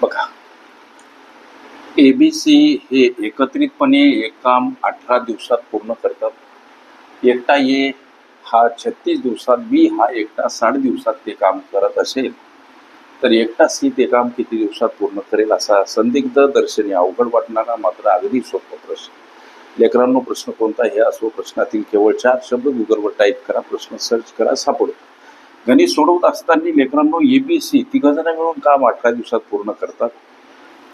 बघा. A B C हे एकत्रितपणे एक काम अठरा दिवसात पूर्ण करतात. एकटा ए हा छत्तीस दिवसात बी हा एकटा साठ दिवसात ते काम करत असेल तर एकटा सी ते काम किती दिवसात पूर्ण करेल असा संदिग्ध दर्शनी अवघड वाटणारा मात्र अगदी सोपा प्रश्न. लेकरांनो प्रश्न कोणता हे असो प्रश्नातील केवळ चार शब्द गुगलवर टाईप करा प्रश्न सर्च करा सापडतो गणित सोडवत असताना लेकरांनो ए एबीसी तिघजण मिळून काम अठरा दिवसात पूर्ण करतात.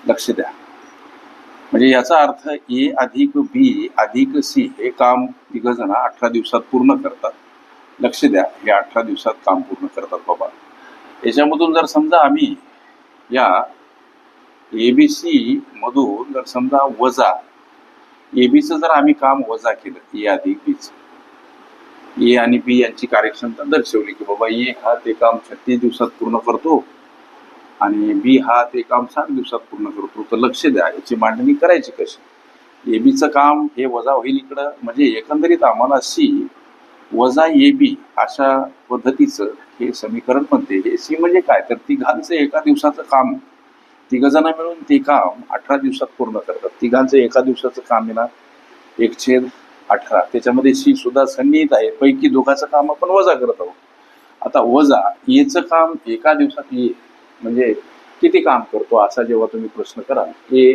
लक्ष द्या. म्हणजे याचा अर्थ ए अधिक बी अधिक सी हे काम तिघ अठरा दिवसात पूर्ण करतात. लक्ष द्या हे अठरा दिवसात काम पूर्ण करतात बाबा. याच्यामधून जर समजा आम्ही या ए बी सी मधून जर समजा वजा ए बीचं जर आम्ही काम वजा केलं ए अधिक बीचं ए आणि बी यांची कार्यक्षमता दर्शवली की बाबा ए हा ते काम छत्तीस दिवसात पूर्ण करतो आणि बी हा ते काम सात दिवसात पूर्ण करतो. तर लक्ष द्या याची मांडणी करायची कशी? ए बीचं काम हे वजा होईल इकडं. म्हणजे एकंदरीत आम्हाला सी वजा ए बी अशा पद्धतीचं हे समीकरण म्हणते. हे सी म्हणजे काय? तर तिघांचं एका दिवसाचं काम तिघजण मिळून ते काम अठरा दिवसात पूर्ण करतात. तिघांचं एका दिवसाचं काम येणार एक छेद अठरा. त्याच्यामध्ये सी सुद्धा सन्निहित आहे. पैकी दोघाचं काम आपण वजा करत आहोत. आता वजा एचं काम एका दिवसात ये म्हणजे किती काम करतो असा जेव्हा तुम्ही प्रश्न कराल ए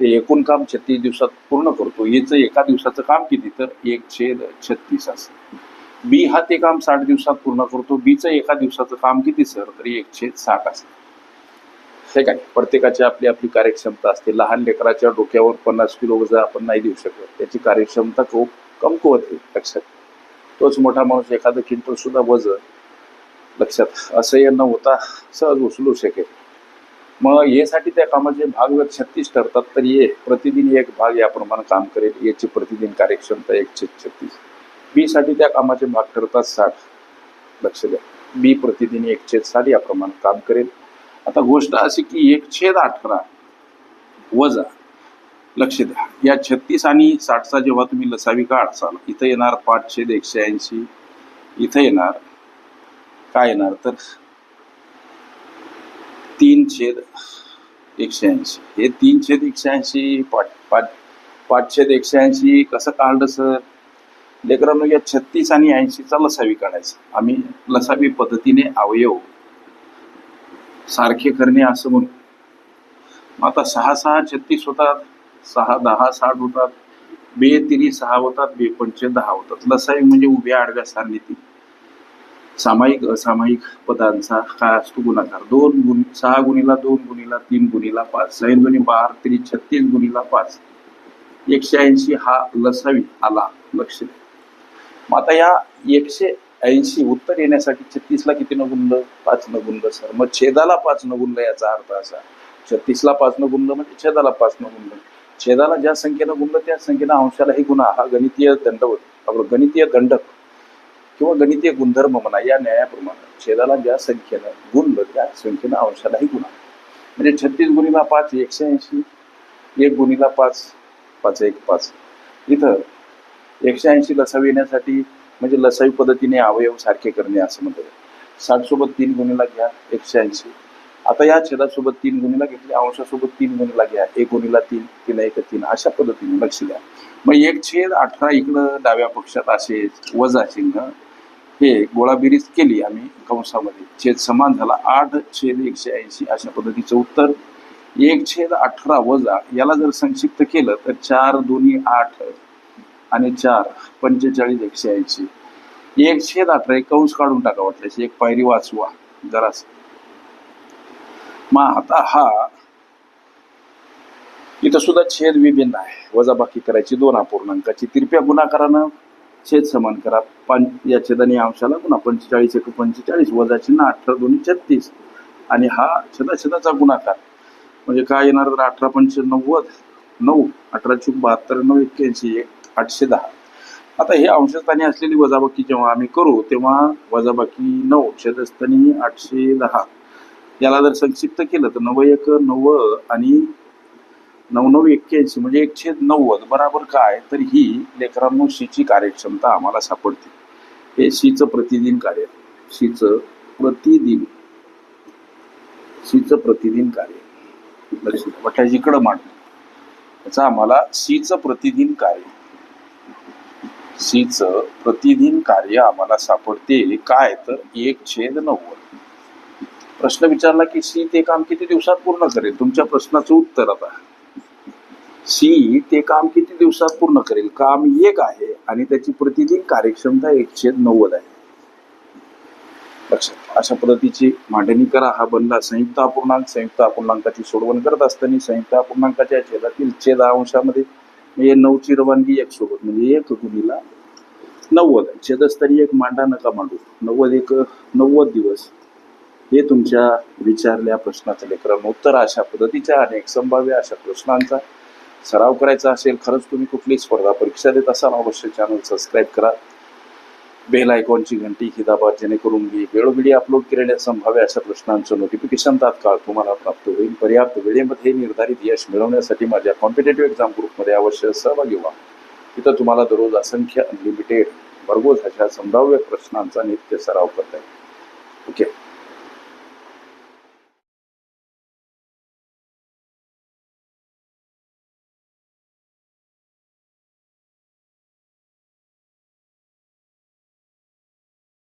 ते एकूण काम छत्तीस दिवसात पूर्ण करतो. येचं एका दिवसाचं काम किती? तर एक छेद छत्तीस असं बी हा ते काम साठ दिवसात पूर्ण करतो. बीचं एका दिवसाचं काम किती सर? तर एक छेद साठ असेल. हे काय? प्रत्येकाची आपली आपली कार्यक्षमता असते. लहान लेकराच्या डोक्यावर पन्नास किलो वजन आपण नाही देऊ शकत. त्याची कार्यक्षमता खूप कमकुवत आहे लक्षात. तोच मोठा माणूस एखादं क्विंटल सुद्धा वजन लक्षात. असह्य न होता सहज उचलू शकेल. मग येसाठी त्या कामाचे भाग जर छत्तीस ठरतात तर ये प्रतिदिन एक भाग याप्रमाणे काम करेल. याची प्रतिदिन कार्यक्षमता एक छत्तीस. बी साठी त्या कामाचे भाग ठरतात साठ. लक्ष द्या. बी प्रतिदिन एक छेद साठ याप्रमाणे काम करेल. आता गोष्ट अशी की एक छेद अठरा वजा लक्ष द्या. या छत्तीस आणि साठचा जेव्हा तुम्ही लसावी काढसाल इथं येणार पाच छेद एकशे ऐंशी इथं येणार काय येणार तर? तीन छेद एकशे ऐंशी. हे तीन छेद एकशे ऐंशी पाच पाच पाच छेद एकशे ऐंशी कसं काढलं सर? लेकरांनो या छत्तीस आणि ऐंशीचा लसावी काढायचा. आम्ही लसावी पद्धतीने अवयव सारखे करणे असं म्हणू मग आता सहा सहा छत्तीस होतात सहा दहा साठ होतात बे तिन्ही सहा होतात बे पंचे दहा होतात. लसाई म्हणजे उभ्या आडव्या सारणीतील. सामायिक असामायिक पदांचा काय असतो गुणाकार. दोन गुण सहा गुणीला दोन गुणीला तीन गुणीला पाच. सैन दोन्ही बार तरी छत्तीस गुणीला पाच. एकशे ऐंशी हा लसावी आला लक्ष मग आता या एकशे ऐंशी उत्तर येण्यासाठी छत्तीसला किती न गुणलं पाच न गुणलं सर. मग छेदाला पाच न गुणलं याचा अर्थ असा. छत्तीसला पाच न गुणलं म्हणजे छेदाला पाच न गुणलं छेदाला ज्या संख्येनं गुणलं त्या संख्येनं अंशालाही गुन्हा हा गणितीय दंडवत आपलं गणितीय दंडक किंवा गणितीय गुणधर्म म्हणा या न्यायाप्रमाणे. छेदाला ज्या संख्येनं गुणलं त्या संख्येनं अंशालाही गुन्हा म्हणजे छत्तीस गुणीला पाच एकशे ऐंशी. एक गुणीला पाच पाच एक पाच. इथं एकशे ऐंशी लसावी येण्यासाठी म्हणजे लसाई पद्धतीने अवयव सारखे करणे असं म्हणतात. साठ सोबत तीन गुणीला घ्या एकशे ऐंशी. आता या छेदासोबत तीन गुणीला घेतली अंशासोबत तीन गुणीला घ्या एक गुणीला तीन तिला एक तीन अशा पद्धतीने लक्ष द्या. मग एक छेद अठरा इकडं डाव्या पक्षात असे वजा चिन्ह हे गोळाबिरीज केली आम्ही कंसामध्ये. छेद समान झाला आठ छेद एकशे ऐंशी अशा पद्धतीचं उत्तर. एक छेद अठरा वजा याला जर संक्षिप्त केलं तर चार दोन्ही आठ. आणि चार पंचेचाळीस एकशे ऐंशी. एक छेद अठरा एक कंस काढून टाका वाटल्यास एक पायरी वाचवा जरास मग आता हा इथं सुद्धा छेद विभिन्न आहे. वजाबाकी करायची दोन अपूर्णांकाची. तिरप्या गुणाकारानं छेद समान करा. पाच या छेदाने अंशाला गुणा. पंचेचाळीस एक पंचेचाळीस वजा चिन्ह अठरा दोन्ही छत्तीस. आणि हा छेदाछेदाचा गुणाकार. म्हणजे काय येणार? तर अठरा पंचे नव्वद नऊ अठरा चूक बहात्तर नऊ एक्क्याऐंशी एक आठशे दहा. आता हे अंशस्थानी असलेली वजाबाकी जेव्हा आम्ही करू तेव्हा वजाबाकी नऊ छेदस्थानी आठशे दहा. याला जर संक्षिप्त केलं तर नव एक नव आणि नऊ नऊ एक्क्याऐंशी म्हणजे एकशे नव्वद बराबर काय? तर ही लेकरांनो शीची कार्यक्षमता आम्हाला सापडते. हे शीचं प्रतिदिन कार्य. शीचं प्रतिदिन. शीचं प्रतिदिन कार्य. वाटतं इकडं मांड याचा आम्हाला शीचं प्रतिदिन कार्य. सीचं प्रतिदिन कार्य आम्हाला सापडते. काय? तर एक छेद नव्वद. प्रश्न विचारला की सी ते काम किती दिवसात पूर्ण करेल? तुमच्या प्रश्नाचं उत्तर आता. सी ते काम किती दिवसात पूर्ण करेल? काम एक आहे आणि त्याची प्रतिदिन कार्यक्षमता एकशे नव्वद आहे. लक्षात. अशा पद्धतीची मांडणी करा. हा बनला संयुक्त अपूर्णांक संयुक्त अपूर्णांकाची सोडवण करत असताना संयुक्त अपूर्णांकाच्या छेदातील छेद अंशामध्ये म्हणजे नऊची रवानगी एक सोबत म्हणजे एक गुणीला नव्वद. छेदस्तरी एक मांडा नका मांडू. नव्वद एक नव्वद दिवस. हे तुमच्या विचारल्या प्रश्नाचं लेकरांनो उत्तर अशा पद्धतीच्या अनेक संभाव्य अशा प्रश्नांचा सराव करायचा असेल खरंच तुम्ही कुठली स्पर्धा परीक्षा देत असाल अवश्य चॅनल सबस्क्राईब करा. बेल आयकॉनची घंटी ही दाबा जेणेकरून मी वेळोवेळी अपलोड केलेल्या संभाव्य अशा प्रश्नांचं नोटिफिकेशन तात्काळ तुम्हाला प्राप्त होईल. पर्याप्त वेळेमध्ये निर्धारित यश मिळवण्यासाठी माझ्या कॉम्पिटेटिव्ह एक्झाम ग्रुपमध्ये अवश्य सहभागी व्हा. तिथं तुम्हाला दररोज असंख्य अनलिमिटेड भरघोस अशा संभाव्य प्रश्नांचा नित्य सराव करता येईल. ओके